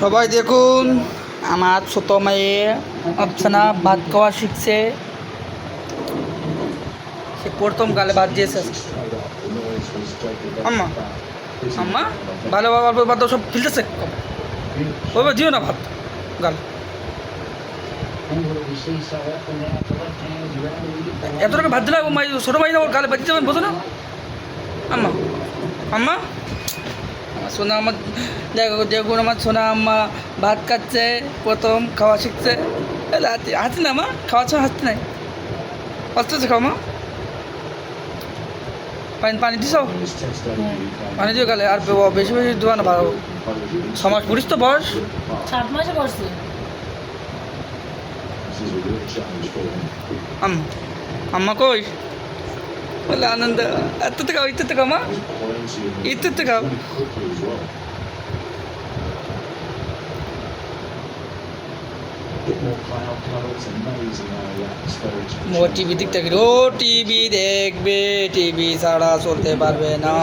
সবাই দেখুন, আমার ছোট মেয়ে অপসানা ভাত খাওয়া শিখছে। সে প্রথম গালে ভাত দিয়েছে। আম্মা আম্মা, ভালো অল্প ভাত সব ফিলতেছে। ওইভাবে দিও না ভাত, গাল। এত টাকা ভাত দিলে ছোটো মাই গালে বাজি যাবেন বোঝো না? আম্মা আম্মা। আমার সোনা আমার দেখো দেখুন আমার সোনা আম্মা ভাত খাচ্ছে প্রথম খাওয়া শিখছে। হাতে হাতে না মা খাওয়া ছাড়া হাতে নাই। আস্তে খাও মা? পানি পানি দিছ? পানি দিও গেলে আর বেশি বেশি দেওয়া না ভালো সমাজ পুলিশ তো বয়স? সাত মাসে আম্মা কই? বলে আনন্দ এত থেকে খাও ইত্যাতে খাও মা ইত্যাতে খাও ও টিভি দিক থেকে ও টিভি দেখবে টিভি ছাড়া চলতে পারবে না